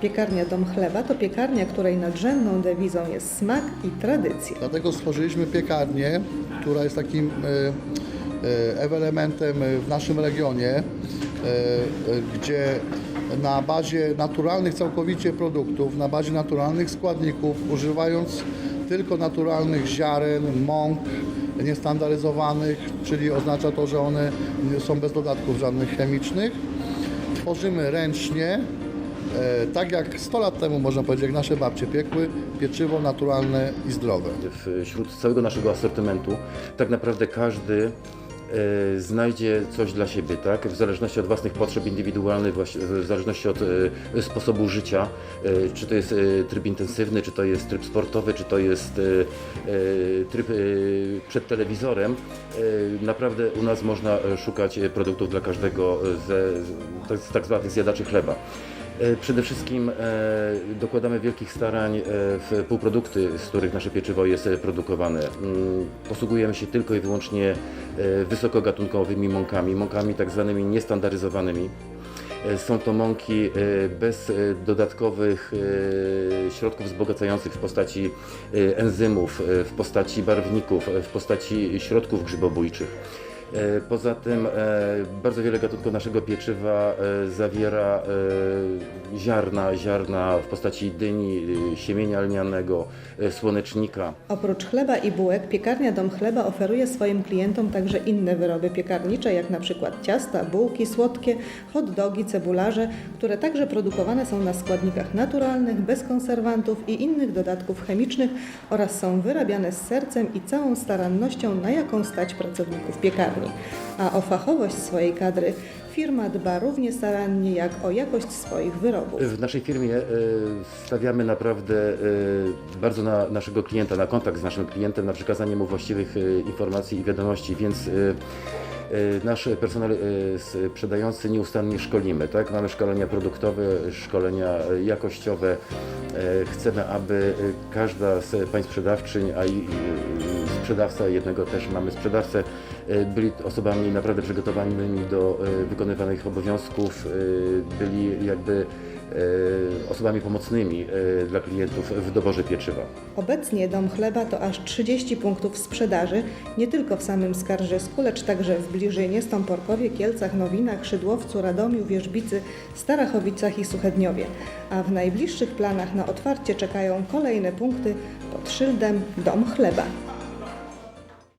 Piekarnia Dom Chleba to piekarnia, której nadrzędną dewizą jest smak i tradycja. Dlatego stworzyliśmy piekarnię, która jest takim e, e, w naszym regionie, e, e, gdzie na bazie naturalnych całkowicie produktów, na bazie naturalnych składników, używając tylko naturalnych ziaren, mąk, niestandaryzowanych, czyli oznacza to, że one są bez dodatków żadnych chemicznych, tworzymy ręcznie, e, tak jak 100 lat temu można powiedzieć, jak nasze babcie piekły, pieczywo naturalne i zdrowe. Wśród całego naszego asortymentu tak naprawdę każdy e, znajdzie coś dla siebie, tak? W zależności od własnych potrzeb indywidualnych, w zależności od e, sposobu życia, e, czy to jest e, tryb intensywny, czy to jest tryb sportowy, czy to jest e, e, tryb e, przed telewizorem. E, Naprawdę u nas można szukać produktów dla każdego ze, z, z tak zwanych zjadaczy chleba. E, Przede wszystkim e, dokładamy wielkich starań e, w półprodukty, z których nasze pieczywo jest produkowane. Mm, Posługujemy się tylko i wyłącznie wysokogatunkowymi mąkami, mąkami tak zwanymi niestandaryzowanymi. Są to mąki bez dodatkowych środków wzbogacających w postaci enzymów, w postaci barwników, w postaci środków grzybobójczych. E, Poza tym e, bardzo wiele gatunków naszego pieczywa e, zawiera ziarna, ziarna w postaci dyni, siemienia lnianego, słonecznika. Oprócz chleba i bułek, piekarnia Dom Chleba oferuje swoim klientom także inne wyroby piekarnicze, jak na przykład ciasta, bułki słodkie, hot dogi, cebularze, które także produkowane są na składnikach naturalnych, bez konserwantów i innych dodatków chemicznych oraz są wyrabiane z sercem i całą starannością, na jaką stać pracowników piekarni. A o fachowość swojej kadry firma dba równie starannie jak o jakość swoich wyrobów. W naszej firmie e, stawiamy naprawdę e, bardzo na naszego klienta, na kontakt z naszym klientem, na przekazanie mu właściwych e, informacji i wiadomości, więc nasz personel sprzedający nieustannie szkolimy. Tak? Mamy szkolenia produktowe, szkolenia jakościowe. E, Chcemy, aby e, każda z pań sprzedawczyń, a i sprzedawca, jednego też mamy sprzedawcę, e, byli osobami naprawdę przygotowanymi do wykonywanych obowiązków, byli jakby osobami pomocnymi dla klientów w doborze pieczywa. Obecnie Dom Chleba to aż 30 punktów sprzedaży, nie tylko w samym Skarżysku, lecz także w Bliżynie, Stąporkowie, Kielcach, Nowinach, Szydłowcu, Radomiu, Wierzbicy, Starachowicach i Suchedniowie. A w najbliższych planach na otwarcie czekają kolejne punkty pod szyldem Dom Chleba.